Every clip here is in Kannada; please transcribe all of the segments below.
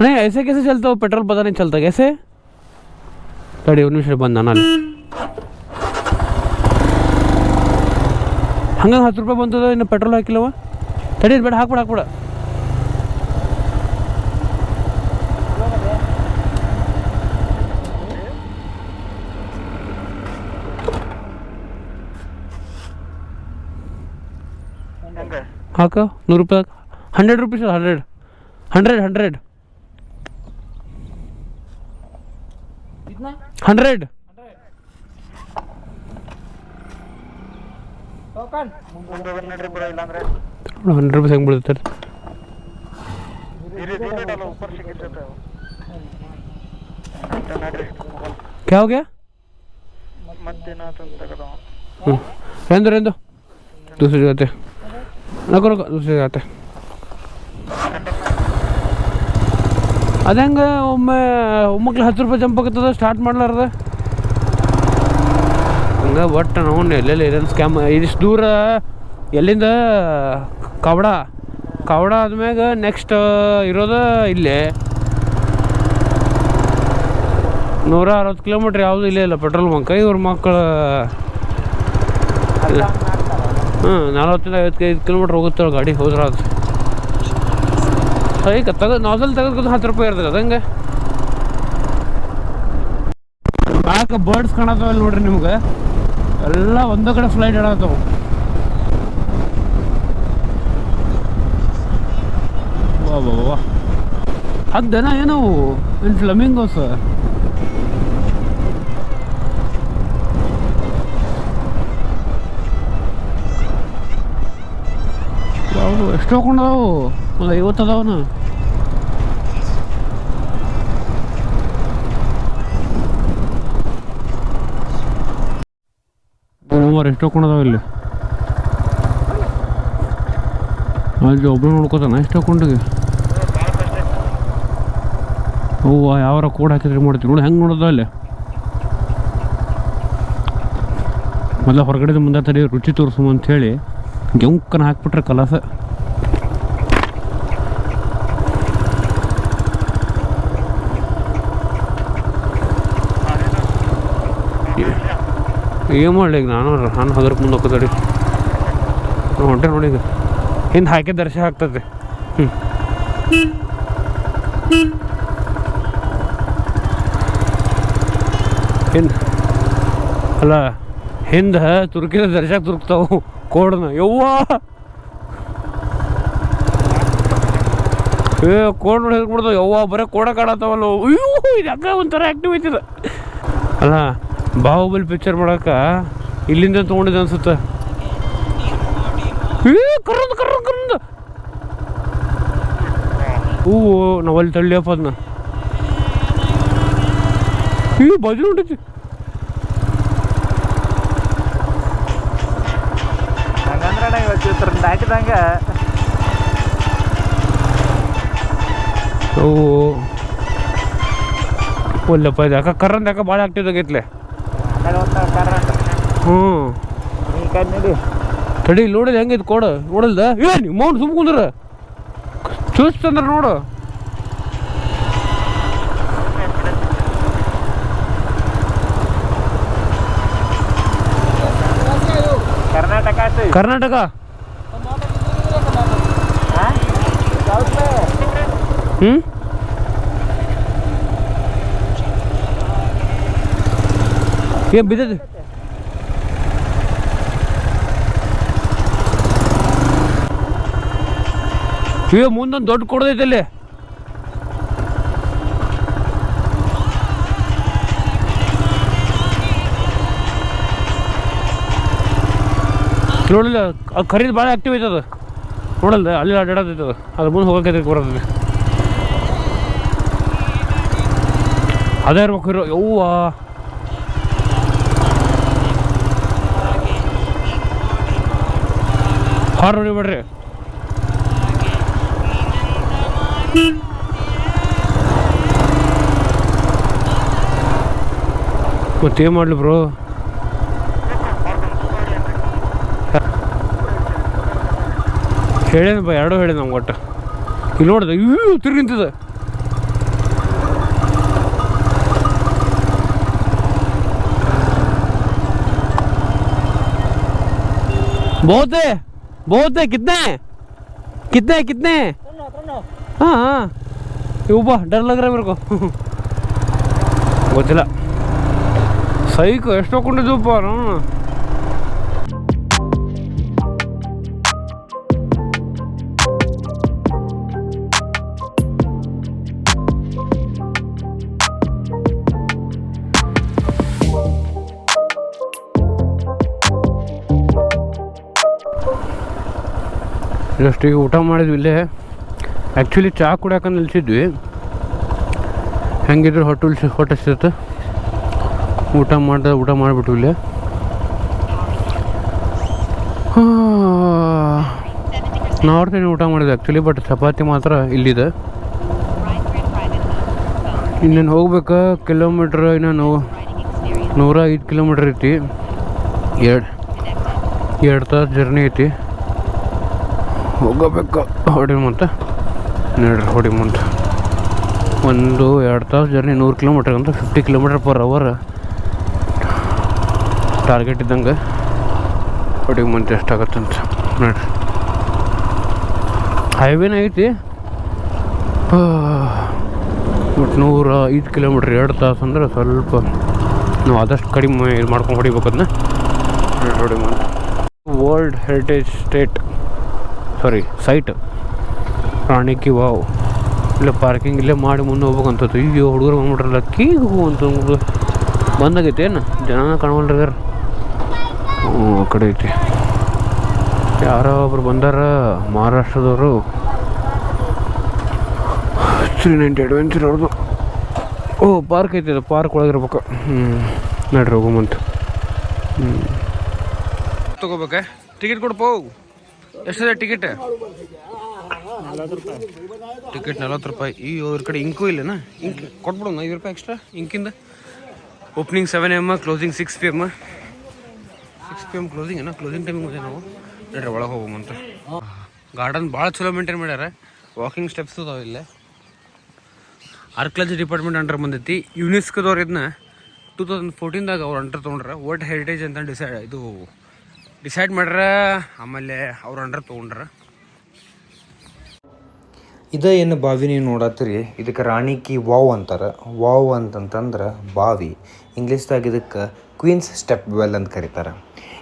नहीं ऐसे कैसे चलता हो पेट्रोल पता नहीं चलता कैसे ತಡಿ ಒಂದು ನಿಮಿಷ ಬಂದ ನಾನು ಹಂಗಂಗೆ ಹತ್ತು ರೂಪಾಯಿ ಬಂತದ ಇನ್ನು ಪೆಟ್ರೋಲ್ ಹಾಕಿಲ್ಲವ ತಡಿ ಬೇಡ ಹಾಕ್ಬಿಡ ಹಾಕ್ಬಿಡ ಹೆಂಗೆ ಹಾಕ ನೂರು ರೂಪಾಯಿ hundred rupees hundred hundred hundred कितना? हंड्रेड। क्या हो गया? हम्म। रहने दो रहने दो। दूसरी जाते ना करो दूसरी ಅದ ಹೆಂಗೆ ಒಮ್ಮೆ ಒಮ್ಮಕ್ಳು ಹತ್ತು ರೂಪಾಯಿ ಜಂಪ್ ಆಗುತ್ತದ ಸ್ಟಾರ್ಟ್ ಮಾಡ್ಲಾರ್ದ. ಹಂಗೆ ಒಟ್ಟು ನಾವು ಎಲ್ಲೆಲ್ಲಿ ಏನೇನು ಸ್ಕ್ಯಾಮ್ ಇದಿಷ್ಟು ದೂರ ಎಲ್ಲಿಂದ? ಕವಡ. ಕವಡ ಆದ್ಮ್ಯಾಗ ನೆಕ್ಸ್ಟ್ ಇರೋದ ಇಲ್ಲೇ. ನೂರ ಅರವತ್ತು ಕಿಲೋಮೀಟ್ರ್ ಯಾವುದು ಇಲ್ಲೇ ಇಲ್ಲ ಪೆಟ್ರೋಲ್ ಬಂಕ್. ಇವ್ರ ಮಕ್ಕಳು ಹ್ಞೂ ನಲ್ವತ್ತಿಂದ ಐವತ್ತೈದು ಕಿಲೋಮೀಟ್ರ್ ಹೋಗುತ್ತೆ ಗಾಡಿ ಹೋದ್ರೆ ಅದು ಈಗ ತೆಗೆದು ನಾಜಲ್ ತೆಗೆದು ಹತ್ತು ರೂಪಾಯಿ ಇರ್ತದೆ, ಅದಂಗೆ. ಬ್ಯಾಕ್ ಬರ್ಡ್ಸ್ ಕಾಣತ್ತವ ನೋಡ್ರಿ ನಿಮ್ಗೆ. ಎಲ್ಲ ಒಂದೇ ಕಡೆ ಫ್ಲೈಟ್ ಇಡತ್ತವು ವಾ ವಾ ವಾ ಅದೇನ ಏನೋ ಇನ್ ಫ್ಲಮಿಂಗೋಸ್ ಎಷ್ಟೋ ಎಷ್ಟು ಹೋಗ್ಕೊಂಡವು ಒಂದು ಐವತ್ತು ಅದಾವನ ಸುಮಾರು ಎಷ್ಟು ಹೋಗ್ಕೊಂಡದಾವ ಇಲ್ಲಿ ಅಲ್ಲಿ ಒಬ್ಬರು ನೋಡ್ಕೋತಾನ ಎಷ್ಟು ಹಾಕೊಂಡಿಗೆ ಹೂವ ಯಾವಾರ ಕೋಡ್ ಹಾಕಿದ್ರೆ ಮಾಡ್ತೀವಿ ನೋಡಿ ಹೆಂಗೆ ನೋಡೋದ ಅಲ್ಲಿ ಮೊದಲ ಹೊರಗಡೆ ಮುಂದೆ ತಡಿ ರುಚಿ ತೋರಿಸು ಅಂತ ಹೇಳಿ ಗೆಂಕನ ಹಾಕ್ಬಿಟ್ರೆ ಕಲಸ. ಏನು ಮಾಡಲಿ ಈಗ ನಾನು ನಾನು ಹೋದ್ರ ಮುಂದೆ ಹೋಗ್ತದೆ ಹೊಂಟೆ ನೋಡಿ ಈಗ. ಹಿಂದೆ ಹಾಕಿ ದರ್ಶ ಆಗ್ತದೆ. ಹ್ಞೂ ಹಿಂದೆ. ಅಲ್ಲ, ಹಿಂದೆ ತುರ್ಕಿದ ದರ್ಶಕ ತುರುಕ್ತಾವು ಕೋಡನ ಯವ್ವ! ಏ, ಕೋಡ್ ನೋಡಿ ಹೇಳ್ಬಿಡ್ತಾವ ಯವ್ವ, ಬರೀ ಕೋಡ ಕಾಡತ್ತಾವಲ್ಲ ಅಯ್ಯೋ, ಇದು ಅಕ್ಕ ಒಂಥರ ಆ್ಯಕ್ಟಿವ್ ಐತಿದ. ಅಲ್ಲ ಬಾಹುಬಲಿ ಪಿಕ್ಚರ್ ಮಾಡಕ ಇಲ್ಲಿಂದ ತೊಗೊಂಡಿದ್ದೆ ಅನ್ಸುತ್ತೆ. ಏ ಕರ್ರಂದು ಕರ್ರಂದು ಕರ್ರಂದು ಹೂವು ನಾವಲ್ಲಿ ತಳ್ಳಿಯಪ್ಪ ಅದನ್ನ ಈ ಬಾಜು ನೋಡಿದ್ವಿ ದಾಟಿದಂಗ ಅವು ಒಲ್ಲಪ್ಪ ಇದು ಯಾಕೆ ಕರ್ರಂದು ಯಾಕೆ ಭಾಳ ಆಕ್ಟಿವ್ ಆಗೈತ್ಲೆ ಆಮೇಲೆ ಒಂದು ಕರ್ನಾಟಕ ಹ್ಞೂ ತಡಿ ನೋಡಿದ ಹೆಂಗೈತೆ ಕೋಡ. ನೋಡಲ್ದ ಏ ನಿಮ್ಮ ಮೌನ್ ಸುಮ್ ಕುಂದ್ರ. ಚೂಸ್ತಂದ್ರ ನೋಡು. ಕರ್ನಾಟಕ. ಹ್ಞೂ ಏನ್ ಬಿದ್ದದ ಏ ಮುಂದೊಂದು ದೊಡ್ಡ ಕೊಡದೈತೆ ಅಲ್ಲಿ. ನೋಡಿಲ್ಲ ಅದು ಖರೀದಿ ಭಾಳ ಆಕ್ಟಿವ್ ಐತದ ನೋಡಲ್ದ, ಅಲ್ಲಿ ಅಡ್ಡಾಡತೈತದ ಅದ್ರ ಮುಂದೆ ಹೋಗಕ್ಕೆ ಬರ್ತದೆ ಅದೇ. ಇರ್ಬೇಕು ಇರೋ ಯವ್ವ. ಹಾರ್ನ್ ಬಿಡ್ರಿ ಮತ್ತೇನು ಮಾಡಲಿ ಬ್ರೋ ಹೇಳೇನು ಬಾ ಎರಡೂ ಹೇಳಿ ನಮ್ಗೆ ಒಟ್ಟು ಇಲ್ಲಿ ನೋಡಿದೆ ಇವ್ಯೂ ತಿರುಗಿಂತದ ಬಹುತೇ बहुत है बहुत है कितने कितने कितने हाँ हाँ ये ऊपर डर लग रहा है मेरे को ಗೊತ್ತಿಲ್ಲ ಸೈಕ್ ಎಷ್ಟು ಹಾಕೊಂಡಿದ್ದಪ್ಪ ನಾನು ಜಸ್ಟ್ ಊಟ ಮಾಡಿದ್ವಿ ಇಲ್ಲೇ. ಆ್ಯಕ್ಚುಲಿ ಚಹಾ ಕುಡಿಯೋಕೆ ನಿಲ್ಸಿದ್ವಿ. ಹೆಂಗಿದ್ರು ಹೊಟ್ಟೆ ಹೊಟ್ಟೆ ಸಿಗುತ್ತೆ ಊಟ ಮಾಡ್ದ, ಊಟ ಮಾಡಿಬಿಟ್ಟು ಇಲ್ಲೇ. ನಾರ್ತ್ ಊಟ ಮಾಡಿದೆ ಆ್ಯಕ್ಚುಲಿ ಬಟ್ ಚಪಾತಿ ಮಾತ್ರ ಇಲ್ಲಿದೆ. ಇನ್ನೇನು ಹೋಗ್ಬೇಕಾ? ಕಿಲೋಮೀಟ್ರ್ ಇನ್ನೂ ನೂರ ಐದು ಕಿಲೋಮೀಟ್ರ್ ಐತಿ. ಎರಡು ಎರಡು ತಾಸು ಜರ್ನಿ ಐತಿ. ಹೋಗಬೇಕು. ಹೊಡಿ ಮಂತ ನೋಡ್ರಿ, ಹೊಡಿ ಮಂತ ಒಂದು, ಎರಡು ತಾಸು ಜರ್ನಿ ನೂರು ಕಿಲೋಮೀಟ್ರ್ ಅಂತ fifty kilometre per hour target ಇದ್ದಂಗೆ ಹೊಡಿ ಎಷ್ಟಾಗತ್ತೆ ಅಂತ ನೋಡ್ರಿ. ಹೈವೇನ ಐತಿ. ಒಟ್ಟು ನೂರ ಐದು ಕಿಲೋಮೀಟ್ರ್ ಎರಡು ತಾಸು ಅಂದ್ರೆ ಸ್ವಲ್ಪ ನಾವು ಆದಷ್ಟು ಕಡಿಮೆ ಇದು ಮಾಡ್ಕೊಂಡು ಹೊಡಿಬೇಕು ಅದನ್ನ ಹೊಡಿ month world heritage state sorry site Rani ki Vav ಇಲ್ಲೇ ಪಾರ್ಕಿಂಗ್ ಇಲ್ಲೇ ಮಾಡಿ ಮುಂದೆ ಹೋಗ್ಬೇಕಂತದ್ದು. ಈಗ ಹುಡುಗರು ಬಂದ್ಬಿಟ್ರಲ್ಲ ಕೀಗೆ ಹೋಗುವಂತ ಬಂದಾಗೈತೆ ಏನು? ಜನ ಕಾಣವಲ್ರಿ ಹ್ಞೂ, ಆ ಕಡೆ ಐತಿ. ಯಾರೋ ಒಬ್ರು ಬಂದಾರ, ಮಹಾರಾಷ್ಟ್ರದವರು. ತ್ರೀ ನೈಂಟಿ ಅಡ್ವೆಂಚರ್ ಅವ್ರದ್ದು. ಓ ಪಾರ್ಕ್ ಐತಿ ಅದು ಪಾರ್ಕ್ ಒಳಗಿರ್ಬೇಕು. ಹ್ಞೂ, ನಡ್ರಿ ಹೋಗುಮಂತ. ಹ್ಞೂ. ತಗೋಬೇಕೆ? ಟಿಕೆಟ್ ಕೊಡ್ಪೋ. ಎಷ್ಟಿದೆ ಟಿಕೆಟ್? ಟಿಕೆಟ್ ನಲ್ವತ್ತು ರೂಪಾಯಿ. ಈ ಇವ್ರ ಕಡೆ ಇಂಕು ಇಲ್ಲನಾ? ಇಂಕ್ ಕೊಟ್ಬಿಡೋಣ ಐದು ರೂಪಾಯಿ extra ಇಂಕಿಂದ. Opening seven M closing six P M six P M closing ಏನೋ? ಕ್ಲೋಸಿಂಗ್ ಟೈಮಿಂಗ್ ಇದೆ ನಾವು ನೋಡ್ರಿ, ಒಳಗೆ ಹೋಗೋಮಂತ ಗಾರ್ಡನ್ ಭಾಳ ಚಲೋ ಮೇಂಟೈನ್ ಮಾಡ್ಯಾರ. ವಾಕಿಂಗ್ ಸ್ಟೆಪ್ಸ್ ಅದಾವ ಇಲ್ಲೇ. ಆರ್ಕಲಜಿ ಡಿಪಾರ್ಟ್ಮೆಂಟ್ ಅಂಡರ್ ಬಂದೈತಿ. ಯುನೆಸ್ಕೋದವ್ರು ಇದನ್ನ ಟೂ ತೌಸಂಡ್ ಫೋರ್ಟೀನ್ದಾಗ ಅವ್ರು ಅಂಡರ್ ತೊಗೊಂಡ್ರೆ. ವರ್ಲ್ಡ್ ಹೆರಿಟೇಜ್ ಅಂತ ಡಿಸೈಡ್ ಇದು ಡಿಸೈಡ್ ಮಾಡ್ರ, ಆಮೇಲೆ ಅವ್ರ ಅಂಡ್ರ ತೊಗೊಂಡ್ರ. ಇದ ಏನು ಬಾವಿ ನೀವು ನೋಡತ್ತೀರಿ? ಇದಕ್ಕೆ ರಾಣಿಕಿ ವಾವ್ ಅಂತಾರೆ. ವಾವ್ ಅಂತಂತಂದ್ರೆ ಬಾವಿ. ಇಂಗ್ಲೀಷ್ದಾಗ ಇದಕ್ಕೆ ಕ್ವೀನ್ಸ್ ಸ್ಟೆಪ್ ವೆಲ್ ಅಂತ ಕರೀತಾರೆ.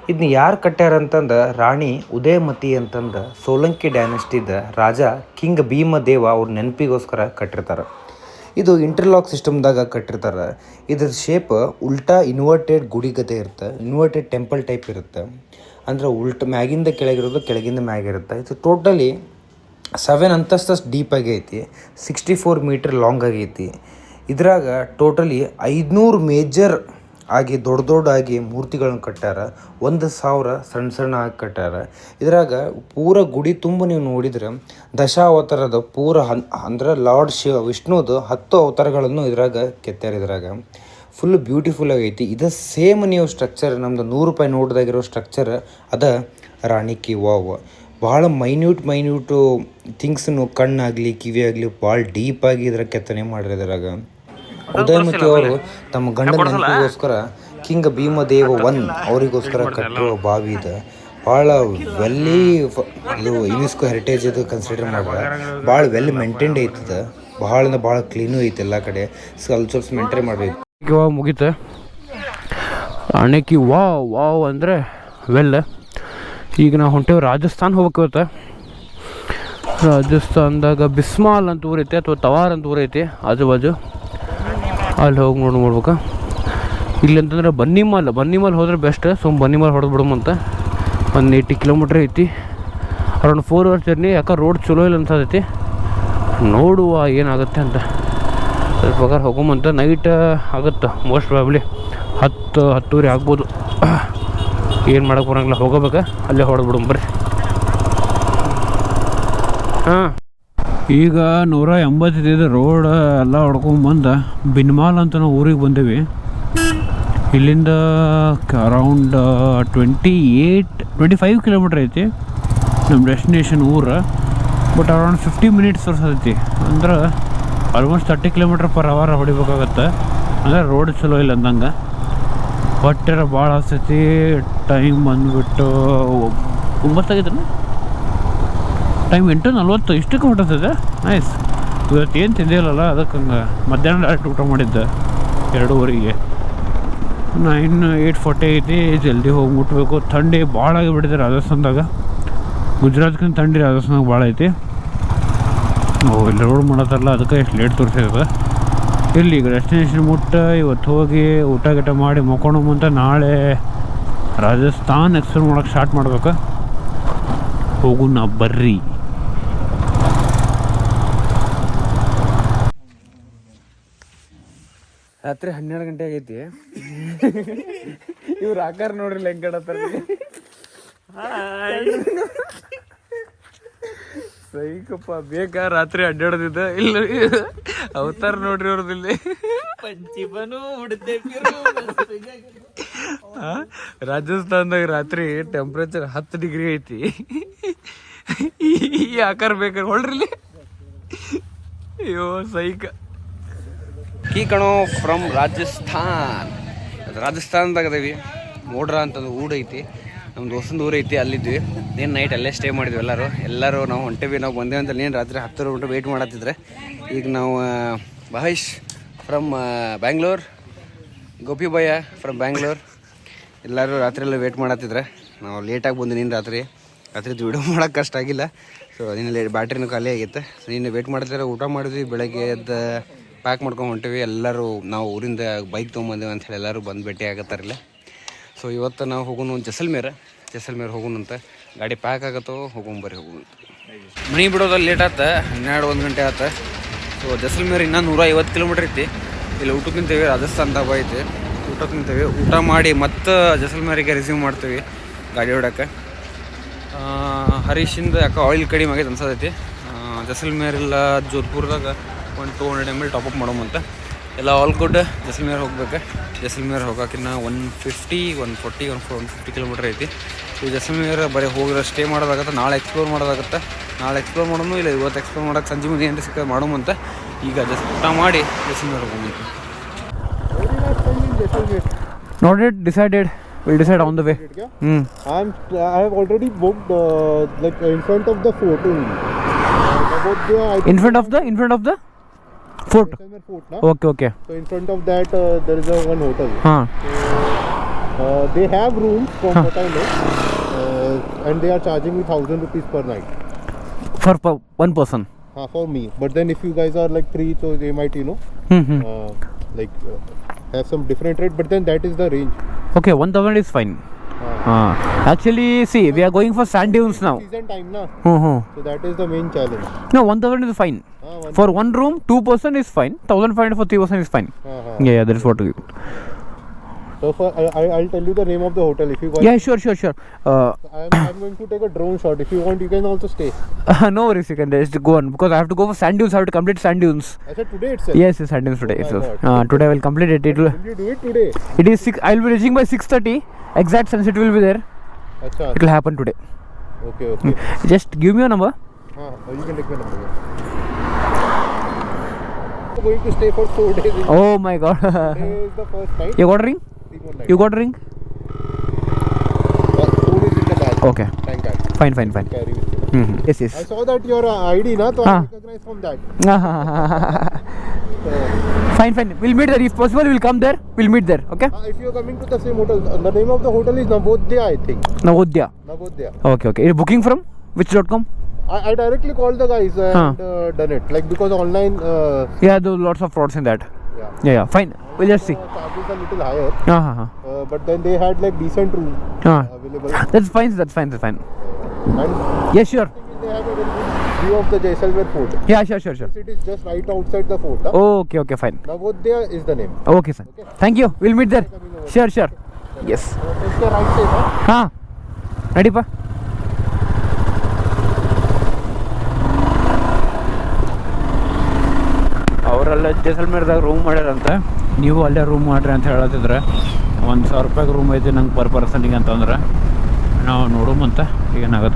ಇದನ್ನ ಯಾರು ಕಟ್ಟ್ಯಾರ ಅಂತಂದ್ರೆ ರಾಣಿ ಉದಯಮತಿ ಅಂತಂದು ಸೋಲಂಕಿ ಡ್ಯಾನಸ್ಟಿದ ರಾಜ ಕಿಂಗ್ ಭೀಮದೇವ ಅವ್ರ ನೆನಪಿಗೋಸ್ಕರ ಕಟ್ಟಿರ್ತಾರೆ. ಇದು ಇಂಟರ್ಲಾಕ್ ಸಿಸ್ಟಮ್ದಾಗ ಕಟ್ಟಿರ್ತಾರೆ. ಇದ್ರ ಶೇಪ್ ಉಲ್ಟಾ ಇನ್ವರ್ಟೆಡ್ ಗುಡಿಗತೆ ಇರುತ್ತೆ ಇನ್ವರ್ಟೆಡ್ ಟೆಂಪಲ್ ಟೈಪ್ ಇರುತ್ತೆ. ಅಂದ್ರೆ ಉಲ್ಟ ಮ್ಯಾಗಿಂದ ಕೆಳಗಿರೋದು ಕೆಳಗಿಂದ ಮ್ಯಾಗಿರುತ್ತೆ ಇದು ಟೋಟಲಿ ಸೆವೆನ್ ಅಂತಸ್ತಷ್ಟು ಡೀಪ್ ಆಗೈತಿ ಸಿಕ್ಸ್ಟಿ ಫೋರ್ ಮೀಟ್ರ್ ಲಾಂಗ್ ಆಗೈತಿ ಇದ್ರಾಗ ಟೋಟಲಿ ಐದುನೂರು ಮೇಜರ್ ಆಗಿ, ದೊಡ್ಡ ದೊಡ್ಡ ಆಗಿ ಮೂರ್ತಿಗಳನ್ನ ಕಟ್ಟಾರ ಒಂದು ಸಾವಿರ ಸಣ್ಣ ಸಣ್ಣ ಆಗಿ ಕಟ್ಟಾರ ಇದ್ರಾಗ ಪೂರ ಗುಡಿ ತುಂಬ ನೀವು ನೋಡಿದ್ರೆ ದಶಾವತಾರದ ಪೂರ ಹನ್, ಅಂದ್ರೆ ಲಾರ್ಡ್ ಶಿವ ವಿಷ್ಣುದು ಹತ್ತು ಅವತಾರಗಳನ್ನು ಇದ್ರಾಗ ಕೆತ್ತಾರ ಇದ್ರಾಗ. ಫುಲ್ ಬ್ಯೂಟಿಫುಲ್ ಆಗೈತಿ. ಇದು ಸೇಮ್ ನೀವು ಸ್ಟ್ರಕ್ಚರ್ ನಮ್ದು ನೂರು ರೂಪಾಯಿ ನೋಟ್ದಾಗಿರೋ ಸ್ಟ್ರಕ್ಚರ್ ಅದ ರಾಣಿಕಿ ವಾವ್. ಭಾಳ ಮೈನ್ಯೂಟ್ ಮೈನ್ಯೂಟು ಥಿಂಗ್ಸ್ನು ಕಣ್ಣಾಗಲಿ ಕಿವಿ ಆಗಲಿ ಭಾಳ ಆಗಿ ಇದರ ಕೆತ್ತನೆ ಮಾಡ್ರಿ ಇದ್ರಾಗ. ಉದಯಮತಿ ಅವರು ತಮ್ಮ ಗಂಡನ ನೆನಪಿಗೋಸ್ಕರ ಕಿಂಗ್ ಭೀಮದೇವ ಒನ್ ಅವರಿಗೋಸ್ಕರ ಕಟ್ಟಿರೋ ಬಾವಿ ಇದೆ. ಭಾಳ ವೆಲ್ಲಿ ಇದು ಯುನೆಸ್ಕೋ ಹೆರಿಟೇಜ್ ಇದು ಕನ್ಸಿಡರ್ ಮಾಡ್ರೆ ಭಾಳ ವೆಲ್ ಮೇಂಟೈನ್ಡ್ ಐತದ ಭಾಳ ಅಂದ್ರೆ ಭಾಳ ಕ್ಲೀನು ಐತೆ ಎಲ್ಲ ಕಡೆ. ಸ್ವಲ್ಪ ಸ್ವಲ್ಪ ಮೇಂಟೈನ್ ಮಾಡ್ಬೇಕು. ವಾವ್ ಮುಗೀತು. ಅಣೆಕಿ ವಾವ್ ವಾವ್ ಅಂದರೆ ವೆಲ್ ಈಗ ನಾವು ಹೊಂಟೇವು ರಾಜಸ್ಥಾನ್ ಹೋಗ್ಬೇಕು ಇವತ್ತು. ರಾಜಸ್ಥಾನದಾಗ ಬಿಸ್ಮಾಲ್ ಅಂತ ಊರೈತಿ ಅಥವಾ ತವಾರ್ ಅಂತ ಊರೈತಿ ಆಜು ಬಾಜು. ಅಲ್ಲಿ ಹೋಗಿ ನೋಡಿ ನೋಡ್ಬೇಕು. ಇಲ್ಲಿ ಅಂತಂದ್ರೆ ಬನ್ನಿಮಾಲ್ ಬನ್ನಿಮಾಲ್ ಹೋದ್ರೆ ಬೆಸ್ಟ್ ಸುಮ್ ಬನ್ನಿಮಾಲ್ ಹೊಡೆದು ಅಂತ. ಒಂದು ಏಯ್ಟಿ ಕಿಲೋಮೀಟ್ರ್ ಐತಿ. ಅರೌಂಡ್ ಫೋರ್ ಅವರ್ಸ್ ಜರ್ನಿ ಯಾಕೆ ರೋಡ್ ಚಲೋ ಇಲ್ಲ ಅಂತ ಐತಿ ನೋಡುವ ಏನಾಗುತ್ತೆ ಅಂತ. ಅದ್ರ ಪ್ರಕಾರ ಹೋಗೋಮಂತ ನೈಟ್ ಆಗುತ್ತೆ. ಮೋಸ್ಟ್ ಪ್ರಾಬ್ಲಿ ಹತ್ತು, ಹತ್ತೂವರೆ ಆಗ್ಬೋದು. ಏನು ಮಾಡಕ್ಕೆ ಬರೋಂಗಿಲ್ಲ, ಹೋಗಬೇಕಾ. ಅಲ್ಲೇ ಹೊಡೆದ್ಬಿಡು ಬರ್ರಿ. ಹಾಂ. ಈಗ ನೂರ ಎಂಬತ್ತೈದು ರೋಡ್, ಎಲ್ಲ ಹೊಡ್ಕೊಂಬಂದು ಬಿನ್ಮಾಲ್ ಅಂತ ನಾವು ಊರಿಗೆ ಬಂದೇವಿ. ಇಲ್ಲಿಂದ around twenty eight twenty five kilometre ಐತಿ. ನಮ್ಮ ಡೆಸ್ಟಿನೇಷನ್ ಊರು. ಬಟ್ ಅರೌಂಡ್ ಫಿಫ್ಟಿ ಮಿನಿಟ್ಸ್ ತೋರಿಸತೈತಿ ಅಂದ್ರೆ almost thirty kilometre per hour ಹೊಡಿಬೇಕಾಗತ್ತೆ. ಅಂದರೆ ರೋಡ್ ಚಲೋ ಇಲ್ಲ ಅಂದಂಗೆ. ಹೊಟ್ಟೆರ ಭಾಳ ಹಸ್ತೈತಿ ಟೈಮ್ ಬಂದ್ಬಿಟ್ಟು ಒಂಬತ್ತಾಗಿದ್ದಾನೆ ಟೈಮ್ ಎಂಟು ನಲ್ವತ್ತು ಇಷ್ಟಕ್ಕೆ ಹೊಟ್ಟತ್ತದೆ ನೈಸ್ ಇವತ್ತು ಏನು ತಿಂದಿಲ್ಲಲ್ಲ ಅದಕ್ಕೆ ಹಂಗೆ ಮಧ್ಯಾಹ್ನ ಡೈರೆಕ್ಟ್ ಊಟ ಮಾಡಿದ್ದೆ, ಎರಡೂವರೆಗೆ. ನೈನ್ ಏಯ್ಟ್ ಫೋರ್ಟಿ ಐತಿ, ಜಲ್ದಿ ಹೋಗಿ ಮುಟ್ಬೇಕು ಥಂಡಿ ಭಾಳ ಆಗಿಬಿಟ್ಟಿದೆ ರಾಜಸ್ಥಾನದಾಗ. ಗುಜರಾತ್ಗಿಂತ ಥಂಡಿ ರಾಜಸ್ಥಾನದಾಗ ಭಾಳ ಐತಿ. ಓ ಇಲ್ಲಿ ರೋಡ್ ಮಾಡೋದಲ್ಲ ಅದಕ್ಕೆ ಎಷ್ಟು ಲೇಟ್ ತೋರಿಸಿದ ಇಲ್ಲಿ ಈಗ ಡೆಸ್ಟಿನೇಷನ್ ಮುಟ್ಟ ಇವತ್ತು ಹೋಗಿ ಊಟ ಗೀಟ ಮಾಡಿ ಮಕ್ಕೊಂಡು ಮುಂತ ನಾಳೆ ರಾಜಸ್ಥಾನ್ ಎಕ್ಸ್ಪ್ಲೋರ್ ಮಾಡೋಕೆ ಸ್ಟಾರ್ಟ್ ಮಾಡ್ಬೇಕು. ಹೋಗು ನಾ ಬರ್ರಿ. ರಾತ್ರಿ ಹನ್ನೆರಡು ಗಂಟೆ ಆಗೈತಿ. ಇವ್ರು ಆಕಾರ ನೋಡ್ರಿ ಲೆಂಕಡತ್ತಾರ ಸೈಕಪ್ಪ ಬೇಕಾ ರಾತ್ರಿ ಅಡ್ಡಾಡದಿದ್ದ ಇಲ್ಲ ಅವತಾರ ನೋಡ್ರಿ ಅವ್ರದಿಲ್ಲಿ ಇಲ್ಲಿ. ರಾಜಸ್ಥಾನದಾಗ ರಾತ್ರಿ ಟೆಂಪ್ರೇಚರ್ ಹತ್ತು ಡಿಗ್ರಿ ಐತಿ. ಈ ಆಕಾರ ಬೇಕಾರೆ ಹೊಳ್ರಿ ಇಲ್ಲಿ. ಅಯ್ಯೋ ಸೈಕ. ಕೀ ಕಣೋ ಫ್ರಮ್ ರಾಜಸ್ಥಾನ್. ರಾಜಸ್ಥಾನದಾಗ ಅದೇವಿ. ಮೋಡ್ರ ಅಂತಂದು ಊಡೈತಿ ನಮ್ಮ ದೋಸ್ತಂದು ಊರೈತಿ ಐತಿ ಅಲ್ಲಿದ್ವಿ. ಏನು ನೈಟ್ ಅಲ್ಲೇ ಸ್ಟೇ ಮಾಡಿದ್ವಿ ಎಲ್ಲರೂ. ಎಲ್ಲರೂ ನಾವು ಹೊಂಟಿವಿ ನಾವು ಬಂದೇವೆ ಅಂತ ನೀನು ರಾತ್ರಿ ಹತ್ತರ ಗಂಟೆ ವೆಯ್ಟ್ ಮಾಡತ್ತಿದ್ರೆ ಈಗ ನಾವು ಮಹೇಶ್ ಫ್ರಮ್ ಬ್ಯಾಂಗ್ಳೂರ್ ಗೋಪಿ ಭಯ್ಯ ಫ್ರಮ್ ಬ್ಯಾಂಗ್ಳೂರ್ ಎಲ್ಲರೂ ರಾತ್ರಿ ಎಲ್ಲ ವೇಟ್ ಮಾಡತ್ತಿದ್ರೆ ನಾವು ಲೇಟಾಗಿ ಬಂದು ನೀನು ರಾತ್ರಿ. ರಾತ್ರಿ ವಿಡಿಯೋ ಮಾಡೋಕೆ ಕಷ್ಟ ಆಗಿಲ್ಲ. ಸೊ ನಿನ್ನ ಬ್ಯಾಟ್ರಿನೂ ಖಾಲಿ ಆಗಿತ್ತು. ಸೊ ನೀನು ವೇಟ್ ಮಾಡ್ತಿದ್ರೆ ಊಟ ಮಾಡಿದ್ವಿ. ಬೆಳಗ್ಗೆ ಎದ್ದು ಪ್ಯಾಕ್ ಮಾಡ್ಕೊಂಡು ಹೊಂಟೀವಿ. ಎಲ್ಲರೂ ನಾವು ಊರಿಂದ ಬೈಕ್ ತೊಗೊಂಬಂದೇವೆ ಅಂತ ಹೇಳಿ ಎಲ್ಲರೂ ಬಂದು ಭೇಟಿ ಆಗತ್ತಾರಿಲ್ಲ ಸೊ ಇವತ್ತು ನಾವು ಹೋಗೋಣ ಜಸಲ್ಮೇರ ಜಸಲ್ಮೇರ್ ಹೋಗೋಣಂತ ಗಾಡಿ ಪ್ಯಾಕ್ ಆಗತ್ತೋ ಹೋಗೊಂಬರಿ ಹೋಗುವಂತ ಮನೆ ಬಿಡೋದಲ್ಲಿ ಲೇಟ್ ಆತ, ಹನ್ನೆರಡು, ಒಂದು ಗಂಟೆ ಆತ. ಸೊ ಜಸಲ್ಮೇರ್ ಇನ್ನೂ ನೂರ ಐವತ್ತು ಕಿಲೋಮೀಟ್ರ್ ಐತಿ. ಇಲ್ಲಿ ಊಟಕ್ಕೆ ನಿಂತೇವೆ ರಾಜಸ್ಥಾನದಾಗ ಐತಿ. ಊಟಕ್ಕೆ ನಿಂತೇವೆ ಊಟ ಮಾಡಿ ಮತ್ತೆ ಜಸಲ್ಮೇರಿಗೆ ರಿಸೀವ್ ಮಾಡ್ತೀವಿ ಗಾಡಿ ಹೊಡಕ್ಕೆ ಹರೀಶಿಂದ ಯಾಕೆ ಆಯಿಲ್ ಕಡಿಮೆ ಆಗೈತೆ ಅನ್ಸೋದೈತಿ ಜೈಸಲ್ಮೇರ್ ಇಲ್ಲ, ಜೋಧ್ಪುರದಾಗ ಒಂದು two hundred M L up ಮಾಡೋಮಂತ ಎಲ್ಲ ಆಲ್ ಗುಡ್ ಜೈಸಲ್ಮೇರ್ ಹೋಗ್ಬೇಕು. Jaisalmer ಹೋಗೋಕಿನ್ನ one fifty one forty one four one fifty kilometre ಐತಿ. ಈ ಜೈಸಲ್ಮೇರ್ ಬರೀ ಹೋಗಿರೋ ಸ್ಟೇ ಮಾಡೋದಾಗತ್ತೆ ನಾಳೆ ಎಕ್ಸ್ಪ್ಲೋರ್ ಮಾಡೋದಾಗತ್ತೆ. ನಾಳೆ ಎಕ್ಸ್ಪ್ಲೋರ್ ಮಾಡೋನು ಇಲ್ಲ ಇವತ್ತು ಎಕ್ಸ್ಪ್ಲೋರ್ ಮಾಡೋಕೆ ಸಂಜೆ ಮುಂದೆ ಏನು ಸಿಕ್ಕ ಮಾಡೋಮಂತ ಈಗ ಜಸ್ಟ್ ಊಟ ಮಾಡಿ ಜೈಸಲ್ಮೇರ್ ಹೋಗೋಮಂತ ನೋಡೆಡ್ decided will decide on the way hmm I am I have already booked like in front of the fort only. Uh, about the I in front of the in front of the fort? Okay okay so in front of that uh, is is a one hotel. ಹಾಂ Uh, they have rooms from what I know, uh, and they are charging me thousand rupees per night for per one person. Uh, for me, but then if you guys are like three, so they might you know Mm-hmm. uh, like uh, have some different rate. But then that is the range. Okay, one thousand is fine. Uh, actually, see, we are going for sand dunes now. Season time na, Uh-huh. so that is the main challenge. No, one thousand is fine. Uh, one, For one room, two person is fine. Thousand five hundred for three person is fine. uh, uh, Yeah, yeah, that is what we. So for, I, I'll tell you the name of the hotel if you want. Yeah, sure, sure, sure. Uh, I'm, I'm going to take a drone shot. If you want, you can also stay. Uh, no worries, you can just go on because I have to go for sand dunes. I have to complete sand dunes. I said today itself. Yes, it's sand dunes today. Oh uh, today I will complete it. it will, will you do it today? It is six. I'll be reaching by six thirty. Exact sunset will be there. Achha, it will happen today. Okay, okay. Mm. Just give me your number. Uh, you can take my number. Yeah going to stay for four days. Oh my god. Today is the first time. You got a ring? Three more nights. You got a ring? Phone is in the bag. Okay. Thank God. Fine, fine, fine. Carry with you. Mm-hmm. Yes, yes. I saw that your uh, ID, na, so Ah. I recognize from that. So, fine, fine. We'll meet there. If possible, we'll come there. We'll meet there. Okay? uh, if you are coming to the same hotel, uh, the name of the hotel is Navodaya, I think. Navodya. Navodaya. Okay, okay. You're booking from which dot com? I, I directly called the guys and uh, done it. Like because online, uh, Yeah, there are lots of frauds in that. Yeah. Yeah, yeah. Fine. We'll just see. Charges a little higher. Uh-huh. Uh, but then they had like decent room uh-huh. available. That's fine. That's fine. That's fine. And yeah, sure. They have a very good view of the Jaisalmer fort. Yeah, sure, sure, sure. It is just right outside the fort. Huh? Okay, okay, fine. Navodaya is the name. Okay, sir. Okay. Thank you. We'll meet there. Sure, sure. Okay. Yes. Uh, right side, huh? Ready, pa? ಅವರೆಲ್ಲ ಜೈಸಲ್ಮೇರ್ದಾಗ ರೂಮ್ ಮಾಡ್ಯಾರಂತೆ. ನೀವು ಅಲ್ಲೇ ರೂಮ್ ಮಾಡ್ರಿ ಅಂತ ಹೇಳತ್ತಿದ್ರೆ ಒಂದು ಸಾವಿರ ರೂಪಾಯಿಗೆ ರೂಮ್ ಐತಿ ನಂಗೆ ಪರ್ ಪರ್ಸನಿಗೆ ಅಂತಂದ್ರೆ ನಾವು ನೋಡೋಮಂತ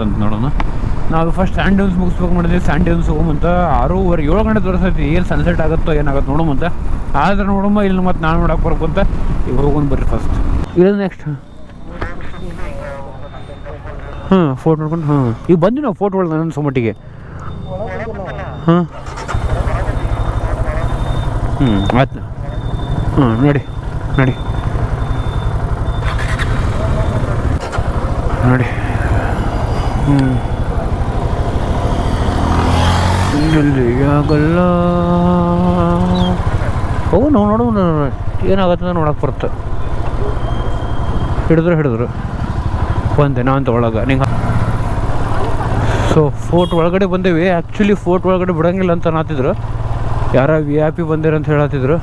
ಅಂತ ನೋಡೋಣ. ನಾವು ಫಸ್ಟ್ ಸ್ಯಾಂಡ್ ಡ್ಯೂನ್ಸ್ ಮುಗಿಸ್ಬೇಕು ಮಾಡಿದ್ವಿ. ಸ್ಯಾಂಡ್ ಡ್ಯೂನ್ಸ್ ಹೋಗಮಂತ ಆರೂವರೆ ಏಳು ಗಂಟೆ ತೋರಿಸೈತಿ ಏನು ಸನ್ಸೆಟ್ ಆಗುತ್ತೋ ಏನಾಗುತ್ತೆ ನೋಡೋಮಂತ ಆದ್ರೆ ನೋಡಮ್ಮ ಇಲ್ಲಿ ಮತ್ತೆ ನಾನು ನೋಡಕ್ಕೆ ಬರ್ಕೊಂತ ಅಂತ ಈಗ ಹೋಗೋಣ ಬರ್ರಿ ಫಸ್ಟ್ ಇದು ನೆಕ್ಸ್ಟ್ ಹಾಂ ಫೋಟೋ ನೋಡ್ಕೊಂಡು ಹಾಂ ಈಗ ಬಂದಿ ನಾವು ಫೋಟೋ ಹೇಳ್ದೆ ನನ್ನ ಸೊಮಟ್ಟಿಗೆ. ಹಾಂ ಹ್ಞೂ ಆಯ್ತು ಹ್ಞೂ ನೋಡಿ ನೋಡಿ. ನೋಡಿ. ಹ್ಞೂ ಆಗಲ್ಲ. ಹೋಗು ನಾವು ನೋಡೋಣ ಏನಾಗತ್ತೆ ನೋಡಕ್ಕೆ ಬರುತ್ತೆ. ಹಿಡಿದ್ರು ಹಿಡಿದ್ರು. ಬಂದೆ ನಾನು ಒಳಗೆ. ನಿಂಗೆ ಸೊ ಫೋರ್ಟ್ ಒಳಗಡೆ ಬಂದೇವಿ. ಆ್ಯಕ್ಚುಲಿ ಫೋರ್ಟ್ ಒಳಗಡೆ ಬಿಡೋಂಗಿಲ್ಲ ಅಂತ ಅನ್ನತ್ತಿದ್ರು ಯಾರ ವಿ ಐ ಪಿ ಬಂದಿರ ಅಂತ ಹೇಳತ್ತಿದ್ರು.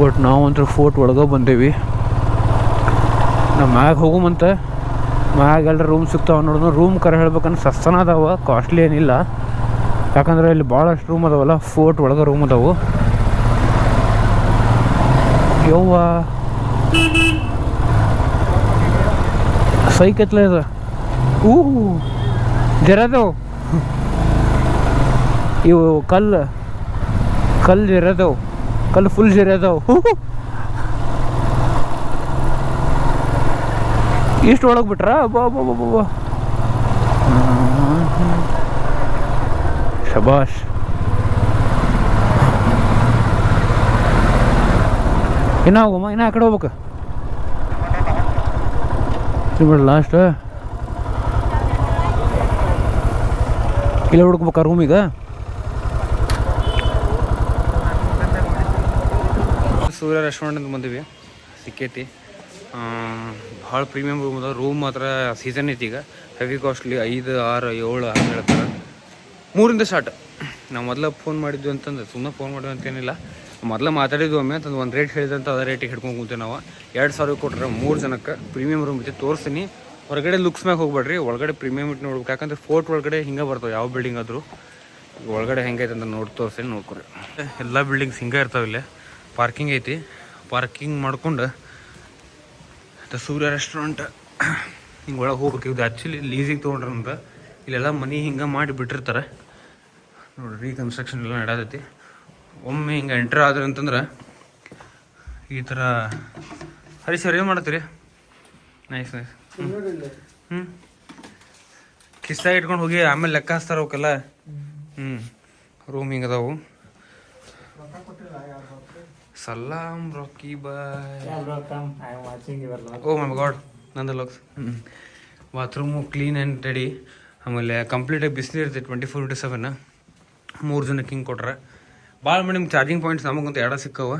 ಬಟ್ ನಾವಂತೂ ಫೋರ್ಟ್ ಒಳಗೆ ಬಂದೇವಿ. ನಾವು ಮ್ಯಾಗ ಹೋಗುಮಂತ ಮ್ಯಾಗ ಎಲ್ಲ ರೂಮ್ ಸಿಗ್ತಾವೆ ನೋಡಿದ್ರು ರೂಮ್ ಕರೆ ಹೇಳ್ಬೇಕಂದ್ರೆ ಸಸ್ತನ ಅದಾವ ಕಾಸ್ಟ್ಲಿ ಏನಿಲ್ಲ. ಯಾಕಂದ್ರೆ ಇಲ್ಲಿ ಭಾಳಷ್ಟು ರೂಮ್ ಅದಾವಲ್ಲ ಫೋರ್ಟ್ ಒಳಗೆ ರೂಮ್ ಅದಾವು. ಯವ್ವ? ಸೈಕತ್ಲೆ ಅದ. ಊ ಜರದವು ಇವು ಕಲ್ಲು. ಕಲ್ಲು ಜರದವು ಕಲ್ಲು ಫುಲ್ ಇರೋದವು. ಇಷ್ಟು ಒಳಗೆ ಬಿಟ್ರ? ಬಾ ಬಾ ಬಾ ಶಬಾಷ್. ಇನ್ನ ಹೋಗಮ್ಮ ಇನ್ನ ಆ ಕಡೆ ಹೋಗ್ಬೇಕು. ಬಿಡ ಲಾಸ್ಟ್ ಇಲ್ಲ ಹುಡುಕ್ಬೇಕಾ ರೂಮಿಗೆ ಸೂರ್ಯ ರೆಸ್ಟೋರೆಂಟ್ ಅಂತ ಬಂದಿವಿ, ಸಿಕ್ಕೈತಿ. ಭಾಳ ಪ್ರೀಮಿಯಮ್ ರೂಮ್ ಅದ ರೂಮ್ ಮಾತ್ರ ಸೀಸನ್ ಐತಿ ಈಗ. ಹೆವಿ ಕಾಸ್ಟ್ಲಿ ಐದು, ಆರು, ಏಳು, ಹಂಗೆ ಹೇಳ್ತಾರೆ. ಮೂರಿಂದ ಸ್ಟಾರ್ಟ್ ನಾವು ಮೊದಲ ಫೋನ್ ಮಾಡಿದ್ವಿ ಅಂತಂದ್ರೆ ಸುಮ್ಮನೆ ಫೋನ್ ಮಾಡಿದ್ವಿ ಅಂತೇನಿಲ್ಲ ಮೊದಲ ಮಾತಾಡಿದ್ವಿ ಒಮ್ಮೆ, ಅಂತಂದು ಒಂದು ರೇಟ್ ಹೇಳಿದಂತ ಅದೇ ರೇಟಿಗೆ ಹಿಡ್ಕೊಂಡು ಕೂತೀವಿ ನಾವು. ಎರಡು ಸಾವಿರ ಕೊಟ್ಟರೆ ಮೂರು ಜನಕ್ಕೆ ಪ್ರೀಮಿಯಮ್ ರೂಮ್ ಐತಿ. ತೋರಿಸ್ತೀನಿ ಹೊರಗಡೆ ಲುಕ್ಸ್ ಮ್ಯಾಗ ಹೋಗ್ಬೇಡ್ರಿ. ಒಳಗಡೆ ಪ್ರೀಮಿಯಮ್ ಇಟ್ಟು ನೋಡ್ಬೇಕು. ಯಾಕಂದ್ರೆ ಫೋರ್ಟ್ ಒಳಗಡೆ ಹಿಂಗೆ ಬರ್ತಾವೆ, ಯಾವ ಬಿಲ್ಡಿಂಗ್ ಆದರೂ. ಒಳಗಡೆ ಹೆಂಗೈತೆ ಅಂತ ನೋಡಿ ತೋರಿಸ್ತೀನಿ ನೋಡ್ಕೊರಿ. ಎಲ್ಲ ಬಿಲ್ಡಿಂಗ್ಸ್ ಹಿಂಗೆ ಇರ್ತಾವೆ ಇಲ್ಲೇ. ಪಾರ್ಕಿಂಗ್ ಐತಿ. ಪಾರ್ಕಿಂಗ್ ಮಾಡ್ಕೊಂಡು ಸೂರ್ಯ ರೆಸ್ಟೋರೆಂಟ್ ಹಿಂಗೆ ಒಳಗೆ ಹೋಗ್ಬೇಕು. ಇದು ಆ್ಯಕ್ಚುಲಿ ಲೀಸಿಗೆ ತೊಗೊಂಡ್ರಂತ. ಇಲ್ಲೆಲ್ಲ ಮನೆ ಹಿಂಗೆ ಮಾಡಿ ಬಿಟ್ಟಿರ್ತಾರೆ. ನೋಡಿ ರೀಕನ್ಸ್ಟ್ರಕ್ಷನ್ ಎಲ್ಲ ನಡೆದೈತಿ ಒಮ್ಮೆ ಹಿಂಗೆ ಎಂಟ್ರ್ ಆದ್ರೆ ಅಂತಂದ್ರೆ ಈ ಥರ ಹರಿ ಸರ್ ಏನು ಮಾಡತ್ತೀರಿ ನೈಸ್ ನೈಸ್ ಹ್ಞೂ ಕಿಸ್ತಾ ಇಟ್ಕೊಂಡು ಹೋಗಿ ಆಮೇಲೆ ಲೆಕ್ಕ ಹಾಸ್ತಾರೆ ಅವಕ್ಕೆಲ್ಲ. ಹ್ಞೂ ರೂಮ್ ಹಿಂಗೆ ಅದಾವು. ಸಲಾಮ್ Rocky Bhai oh my god ನಂದ ಲಾಕ್ಸ್ ಹ್ಞೂ ಬಾತ್ರೂಮು ಕ್ಲೀನ್ ಆ್ಯಂಡ್ ರೆಡಿ ಆಮೇಲೆ ಕಂಪ್ಲೀಟಾಗಿ ಬಿಸಿಲು ಇರ್ತೈತೆ ಟ್ವೆಂಟಿ ಫೋರ್ ಇಂಟು ಸೆವೆನ್ ಮೂರು ಜನಕ್ಕೆ ಹಿಂಗೆ ಕೊಟ್ರೆ. ಭಾಳ ಮಾಡಿ ಚಾರ್ಜಿಂಗ್ ಪಾಯಿಂಟ್ಸ್ ನಮಗಂತ ಎರಡು ಸಿಕ್ಕವ.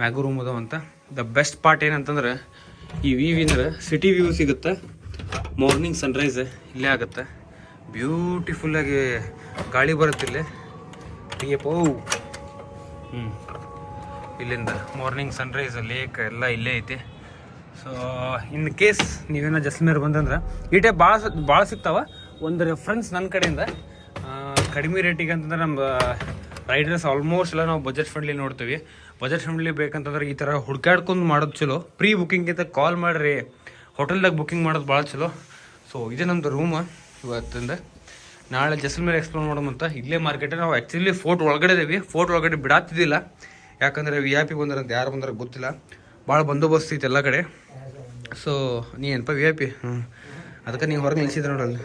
ಮ್ಯಾಗು ರೂಮ್ ಅದಾವ ಅಂತ. ದ ಬೆಸ್ಟ್ ಪಾರ್ಟ್ ಏನಂತಂದ್ರೆ ಈ ವ್ಯೂ ಅಂದ್ರೆ ಸಿಟಿ ವ್ಯೂ ಸಿಗುತ್ತೆ. ಮಾರ್ನಿಂಗ್ ಸನ್ರೈಸ್ ಇಲ್ಲೇ ಆಗುತ್ತೆ. ಬ್ಯೂಟಿಫುಲ್ಲಾಗಿ ಗಾಳಿ ಬರುತ್ತೆ ಹೀಗೆ ಪೌ. ಹ್ಞೂ ಇಲ್ಲಿಂದ ಮಾರ್ನಿಂಗ್ ಸನ್ರೈಸ್ ಲೇಕ್ ಎಲ್ಲ ಇಲ್ಲೇ ಐತಿ. ಸೊ ಇನ್ ಕೇಸ್ ನೀವೇನೋ ಜಸ್ಮೇರ್ ಬಂದಂದ್ರೆ ಈ ಟೈಪ್ ಭಾಳ ಭಾಳ ಸಿಗ್ತಾವ. ಒಂದು ರೆಫರೆನ್ಸ್ ನನ್ನ ಕಡೆಯಿಂದ. ಕಡಿಮೆ ರೇಟಿಗೆ ಅಂತಂದ್ರೆ ನಮ್ಮ ರೈಡರ್ಸ್ ಆಲ್ಮೋಸ್ಟ್ ಎಲ್ಲ ನಾವು ಬಜೆಟ್ ಫ್ರೆಂಡ್ಲಿ ನೋಡ್ತೀವಿ. ಬಜೆಟ್ ಫ್ರೆಂಡ್ಲಿ ಬೇಕಂತಂದ್ರೆ ಈ ಥರ ಹುಡ್ಕಾಡ್ಕೊಂಡು ಮಾಡೋದು ಚಲೋ. ಪ್ರೀ ಬುಕ್ಕಿಂಗಿಂತ ಕಾಲ್ ಮಾಡಿರಿ. ಹೋಟೆಲ್ದಾಗ ಬುಕ್ಕಿಂಗ್ ಮಾಡೋದು ಭಾಳ ಚಲೋ. ಸೊ ಇದೇ ನಮ್ಮದು ರೂಮ್ ಇವತ್ತಿಂದ. ನಾಳೆ ಜಸ್ಮೇರ್ ಎಕ್ಸ್ಪ್ಲೋರ್ ಮಾಡೋಮಂತ ಇಲ್ಲೇ ಮಾರ್ಕೆಟ್ ನಾವು ಆ್ಯಕ್ಚುಲಿ ಫೋರ್ಟ್ ಒಳಗಡೆ ಇದ್ದೀವಿ ಫೋರ್ಟ್ ಒಳಗಡೆ ಬಿಡಾತಿದ್ದಿಲ್ಲ. ಯಾಕಂದರೆ ವಿ ಐ ಪಿ ಬಂದಾರಂತ ಯಾರು ಬಂದಾರ ಗೊತ್ತಿಲ್ಲ. ಭಾಳ ಬಂದೋಬಸ್ತ್ ಐತೆ ಎಲ್ಲ ಕಡೆ. ಸೊ ನೀ ಏನಪ್ಪ ವಿ ಐ ಪಿ ಹ್ಞೂ ಅದಕ್ಕೆ ನೀವು ಹೊರಗೆ ನಿಲ್ಸಿದ್ರೆ ನೋಡಲ್ಲ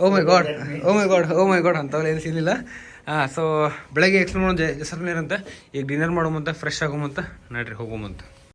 ಓ my god oh my god oh my god ಅಂಥವೆಲ್ಲ ಏನು ಸಿಗಲಿಲ್ಲ ಹಾಂ ಸೊ ಬೆಳಗ್ಗೆ ಎಕ್ಸ್ಪ್ಲೋರ್ ಮಾಡೋಣ ಜೈಸಲ್ಮೇರ್ ಅಂತ ಈಗ ಡಿನ್ನರ್ ಮಾಡೋಮಂತ ಫ್ರೆಶ್ ಆಗೋಮಂತ, ನಡ್ರಿ ಹೋಗೋಮಂತ.